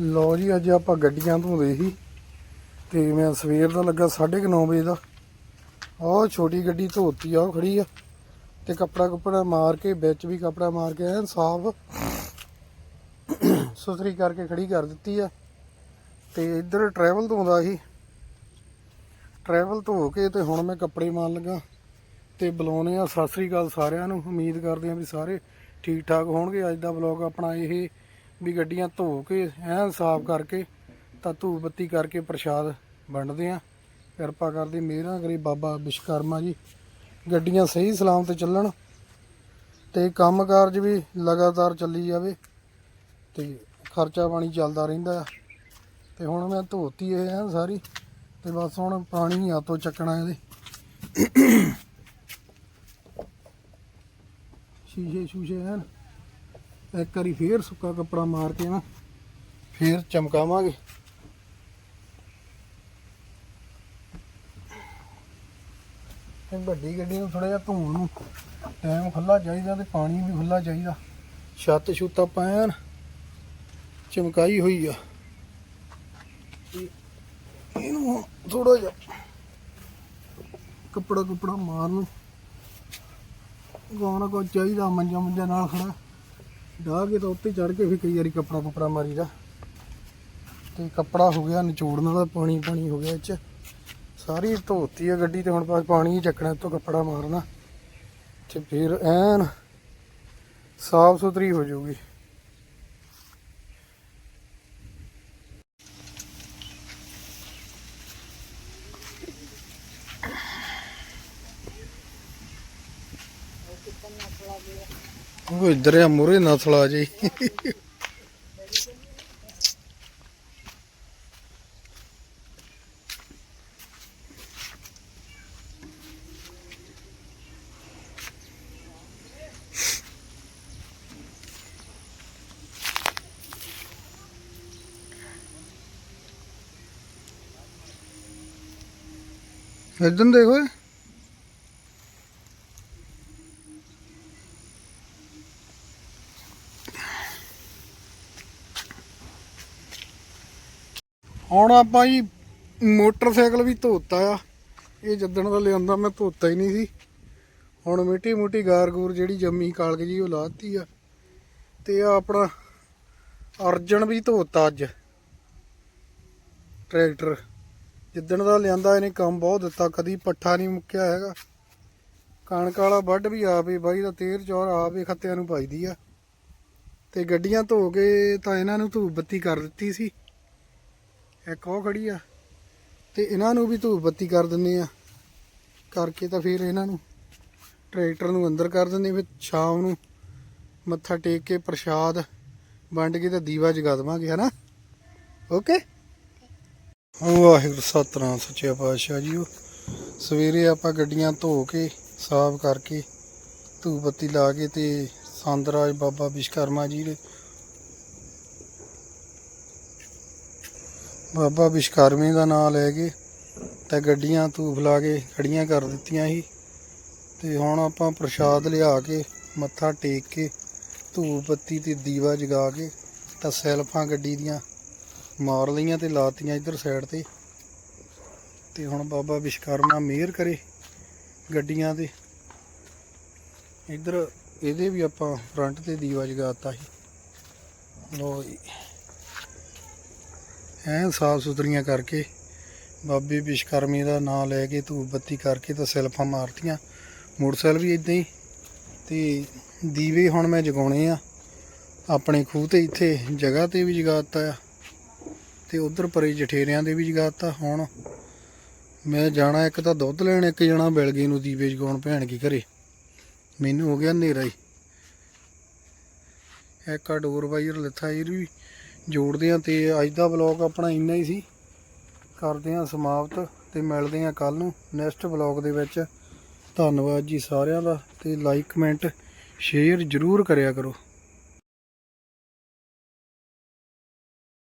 ਲੋ ਜੀ, ਅੱਜ ਆਪਾਂ ਗੱਡੀਆਂ ਧੋਦੇ ਸੀ ਤੇ ਮੈਂ ਸਵੇਰ ਦਾ ਲੱਗਾ 9:30 ਵਜੇ ਦਾ। ਆਹ ਛੋਟੀ ਗੱਡੀ ਧੋਤੀ ਆ, ਉਹ ਖੜੀ ਆ ਤੇ ਕੱਪੜਾ ਕੁਪੜਾ ਮਾਰ ਕੇ, ਵਿੱਚ ਵੀ ਕੱਪੜਾ ਮਾਰ ਕੇ ਐਨ ਸਾਫ਼ ਸੁਥਰੀ ਕਰਕੇ ਖੜੀ ਕਰ ਦਿੱਤੀ ਆ। ਤੇ ਇੱਧਰ ਟਰੈਵਲ ਧੋਂਦਾ ਸੀ। ਟਰੈਵਲ ਧੋ ਕੇ ਤੇ ਹੁਣ ਮੈਂ ਕੱਪੜੇ ਮਾਰਨ ਲੱਗਾ ਤੇ ਬੁਲਾਉਣੇ ਆ। ਸਤਿ ਸ੍ਰੀ ਅਕਾਲ ਸਾਰਿਆਂ ਨੂੰ, ਉਮੀਦ ਕਰਦੇ ਆ ਵੀ ਸਾਰੇ ਠੀਕ ਠਾਕ ਹੋਣਗੇ। ਅੱਜ ਦਾ ਵਲੌਗ ਆਪਣਾ ਇਹ ਵੀ ਗੱਡੀਆਂ ਧੋ ਕੇ, ਐਨ ਸਾਫ਼ ਕਰਕੇ ਤਾਂ ਧੂਪ ਬੱਤੀ ਕਰਕੇ ਪ੍ਰਸ਼ਾਦ ਵੰਡਦੇ ਆ। ਕਿਰਪਾ ਕਰਦੀ ਮੇਰਾ ਕਰੀ ਬਾਬਾ ਵਿਸ਼ਕਰਮਾ ਜੀ। ਗੱਡੀਆਂ ਸਹੀ ਸਲਾਮਤ ਚੱਲਣ ਤੇ ਕੰਮ ਕਾਰਜ ਵੀ ਲਗਾਤਾਰ ਚੱਲੀ ਜਾਵੇ ਤੇ ਖਰਚਾ ਪਾਣੀ ਚੱਲਦਾ ਰਹਿੰਦਾ ਆ। ਤੇ ਹੁਣ ਮੈਂ ਧੋਤੀ ਇਹ ਐਨ ਸਾਰੀ ਤੇ ਬਸ ਹੁਣ ਪਾਣੀ ਆਤੋਂ ਚੱਕਣਾ ਇਹਦੇ। ਸ਼ੀਸ਼ੇ ਸ਼ੂਸ਼ੇ ਹਨ ਇੱਕ ਵਾਰੀ ਫੇਰ ਸੁੱਕਾ ਕੱਪੜਾ ਮਾਰ ਕੇ ਨਾ ਫੇਰ ਚਮਕਾਵਾਂਗੇ। ਤੇ ਵੱਡੀ ਗੱਡੀ ਨੂੰ ਥੋੜਾ ਜਿਹਾ ਧੋਣ ਨੂੰ ਟਾਈਮ ਖੁੱਲਾ ਚਾਹੀਦਾ ਤੇ ਪਾਣੀ ਵੀ ਖੁੱਲਾ ਚਾਹੀਦਾ। ਛੱਤ ਛੁੱਤਾ ਪੈਣ ਚਮਕਾਈ ਹੋਈ ਆ। ਤੇ ਇਹਨੂੰ ਥੋੜਾ ਜਿਹਾ ਕੱਪੜਾ ਕੁਪੜਾ ਮਾਰਨ ਨੂੰ ਗਾਉਣਾ ਕੋ ਚਾਹੀਦਾ ਮੰਜਾ ਮੰਜਾ ਨਾਲ ਖੜਾ ਡਾਹ ਕੇ ਤਾਂ ਉੱਤੇ ਚੜ ਕੇ ਫਿਰ ਕਈ ਵਾਰੀ ਕੱਪੜਾ ਕੁਪੜਾ ਮਾਰੀਦਾ। ਤੇ ਕੱਪੜਾ ਹੋ ਗਿਆ ਨਿਚੋੜਨ ਵਾਲਾ ਪਾਣੀ ਪਾਣੀ ਹੋ ਗਿਆ ਇਹ ਚ। ਸਾਰੀ ਧੋਤੀ ਆ ਗੱਡੀ ਤੇ ਹੁਣ ਬਸ ਪਾਣੀ ਹੀ ਚੱਕਣਾ ਤੋਂ ਕੱਪੜਾ ਮਾਰਨਾ। ਤੇ ਫਿਰ ਐਨ ਸਾਫ਼ ਸੁਥਰੀ ਹੋ ਜਾਊਗੀ। ਉਹ ਇੱਧਰ ਆ ਮੂਰੇ ਨਸਲ ਆ ਜੀ। ਇਦਾਂ ਦੇਖੋ ਹੁਣ ਆਪਾਂ ਜੀ ਮੋਟਰਸਾਈਕਲ ਵੀ ਧੋਤਾ ਆ। ਇਹ ਜੱਦਣ ਦਾ ਲਿਆਂਦਾ ਮੈਂ ਧੋਤਾ ਹੀ ਨਹੀਂ ਸੀ। ਹੁਣ ਮਿੱਟੀ ਮੁੱਟੀ ਗਾਰ ਗੂਰ ਜਿਹੜੀ ਜੰਮੀ ਕਾਲਕ ਜੀ ਉਹ ਲਾਤੀ ਆ। ਤੇ ਆ ਆਪਣਾ ਅਰਜਨ ਵੀ ਧੋਤਾ ਅੱਜ। ਟਰੈਕਟਰ। ਜਿੱਦਣ ਦਾ ਲਿਆਂਦਾ ਇਹਨੇ ਕੰਮ ਬਹੁਤ ਦਿੱਤਾ, ਕਦੀ ਪੱਠਾ ਨਹੀਂ ਮੁੱਕਿਆ ਹੈਗਾ। ਕਣਕ ਵਾਲਾ ਵੱਢ ਵੀ ਆਪੇ ਬਾਈ ਦਾ ਤੇਰ ਚੌਰ ਆਪੇ ਖੱਤਿਆਂ ਨੂੰ ਪਾਈਦੀ ਆ। ਤੇ ਗੱਡੀਆਂ ਧੋ ਕੇ ਤਾਂ ਇਹਨਾਂ ਨੂੰ ਧੂਪ ਬੱਤੀ ਕਰ ਦਿੱਤੀ ਸੀ। ਇੱਕ ਉਹ ਖੜੀ ਆ ਤੇ ਇਹਨਾਂ ਨੂੰ ਵੀ ਧੂਪ ਬੱਤੀ ਕਰ ਦਿੰਦੇ ਆ। ਕਰਕੇ ਤਾਂ ਫਿਰ ਇਹਨਾਂ ਨੂੰ ਟਰੈਕਟਰ ਨੂੰ ਅੰਦਰ ਕਰ ਦਿੰਦੇ ਫਿਰ ਸ਼ਾਮ ਨੂੰ ਮੱਥਾ ਟੇਕ ਕੇ ਪ੍ਰਸ਼ਾਦ ਵੰਡ ਕੇ ਤਾਂ ਦੀਵਾ ਜਗਾ ਦੇਵਾਂਗੇ, ਹਨਾ? ਓਕੇ? ਵਾਹਿਗੁਰੂ, ਸਤਨਾਮ, ਸੱਚੇ ਪਾਤਸ਼ਾਹ ਜੀਓ। ਸਵੇਰੇ ਆਪਾਂ ਗੱਡੀਆਂ ਧੋ ਕੇ, ਸਾਫ਼ ਕਰਕੇ ਧੂਪ ਬੱਤੀ ਲਾ ਕੇ ਤੇ ਸੰਦਰਾਜ ਬਾਬਾ ਵਿਸ਼ਕਰਮਾ ਜੀ ਦੇ ਬਾਬਾ ਵਿਸ਼ਕਰਮੇ ਦਾ ਨਾਮ ਲੈ ਕੇ ਤਾਂ ਗੱਡੀਆਂ ਧੂਫ ਲਾ ਕੇ ਖੜੀਆਂ ਕਰ ਦਿੱਤੀਆਂ ਸੀ। ਤੇ ਹੁਣ ਆਪਾਂ ਪ੍ਰਸ਼ਾਦ ਲਿਆ ਕੇ, ਮੱਥਾ ਟੇਕ ਕੇ ਧੂਪ ਬੱਤੀ ਤੇ ਦੀਵਾ ਜਗਾ ਕੇ ਤਾਂ ਸੈਲਫਾਂ ਗੱਡੀ ਦੀਆਂ ਮਾਰ ਲਈਆਂ ਤੇ ਲਾਤੀਆਂ ਇੱਧਰ ਸਾਈਡ ਤੇ। ਤੇ ਹੁਣ ਬਾਬਾ ਵਿਸ਼ਕਰਮਾ ਮਿਹਰ ਕਰੇ ਗੱਡੀਆਂ ਤੇ। ਇੱਧਰ ਇਹਦੇ ਵੀ ਆਪਾਂ ਫਰੰਟ ਤੇ ਦੀਵਾ ਜਗਾਤਾ ਸੀ। ਲੋ ਐਨ ਸਾਫ਼ ਸੁਥਰੀਆਂ ਕਰਕੇ ਬਾਬੇ ਵਿਸ਼ਕਰਮੇ ਦਾ ਨਾਮ ਲੈ ਕੇ ਧੂਪ ਬੱਤੀ ਕਰਕੇ ਤਾਂ ਸੈਲਫਾਂ ਮਾਰਤੀਆਂ। ਮੋਟਰਸਾਈਕਲ ਵੀ ਇਦਾਂ ਹੀ ਤੇ ਦੀਵੇ ਹੁਣ ਮੈਂ ਜਗਾਉਣੇ ਆ। ਆਪਣੇ ਖੂਹ ਤੇ ਇੱਥੇ ਜਗ੍ਹਾ ਤੇ ਵੀ ਜਗਾਤਾ ਆ ਤੇ ਉਧਰ ਪਰੇ ਜਠੇਰਿਆਂ ਦੇ ਵੀ ਜਗਾਤਾ ਹੁਣ। ਮੈਂ ਜਾਣਾ ਇੱਕ ਤਾਂ ਦੁੱਧ ਲੈਣ, ਇੱਕ ਜਣਾ ਬਿਲਗੇ ਨੂੰ ਦੀਵੇ ਜਗਾਉਣ ਭੈਣ ਕੀ ਘਰੇ। ਮੈਨੂੰ ਹੋ ਗਿਆ ਹਨੇਰਾ ਹੀ। ਇੱਕ ਆ ਡੋਰ ਵਾਇਰ ਲੱਥਾ, ਇਹ ਵੀ ਜੋੜਦੇ ਆ ਤੇ ਅੱਜ ਦਾ ਵਲੌਗ ਆਪਣਾ ਇੰਨਾ ਹੀ ਸੀ। ਕਰਦੇ ਆ ਸਮਾਪਤ ਤੇ ਮਿਲਦੇ ਆ ਕੱਲ ਨੂੰ ਨੈਕਸਟ ਵਲੌਗ ਦੇ ਵਿੱਚ। ਧੰਨਵਾਦ ਜੀ ਸਾਰਿਆਂ ਦਾ ਤੇ ਲਾਈਕ ਕਮੈਂਟ ਸ਼ੇਅਰ ਜ਼ਰੂਰ ਕਰਿਆ ਕਰੋ।